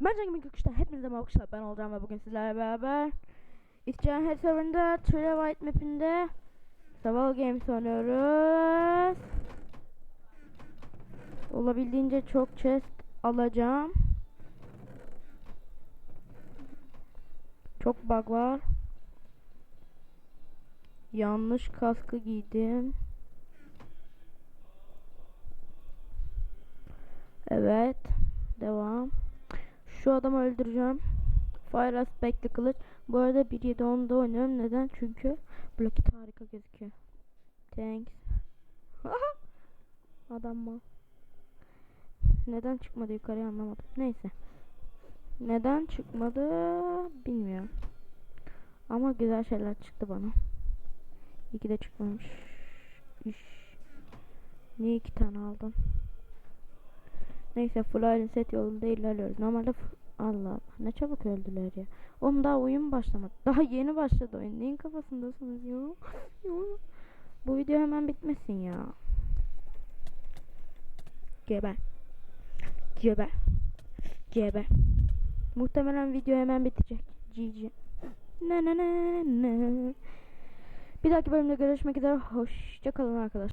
Ben Cengiz Göküş'te hepinize merhaba arkadaşlar. Ben olacağım ve bugün sizlerle beraber İçeceğin Head serverında White mapinde Saval Games oynuyoruz. Olabildiğince çok chest alacağım. Çok bug var. Yanlış kaskı giydim. Evet. Devam. Şu adamı öldüreceğim. Fire aspektli kılıç. Bu arada 1.7.10'da oynuyorum. Neden? Çünkü blokit harika gözüküyor. Thanks. Adam mı? Neden çıkmadı yukarıya anlamadım. Neyse. Neden çıkmadı bilmiyorum. Ama güzel şeyler çıktı bana. İyi ki de çıkmamış. İş. Niye iki tane aldım? Neyse full iron set yolunda ilerliyoruz. Normalde Allah Allah ne çabuk öldüler ya. Oğlum daha oyun başlamadı. Daha yeni başladı oyun. Neyin kafasındasınız ya? Bu video hemen bitmesin ya. Geber. Geber. Geber. Muhtemelen video hemen bitecek. GG. Ne ne ne ne. Bir dahaki bölümde görüşmek üzere. Hoşça kalın arkadaşlar.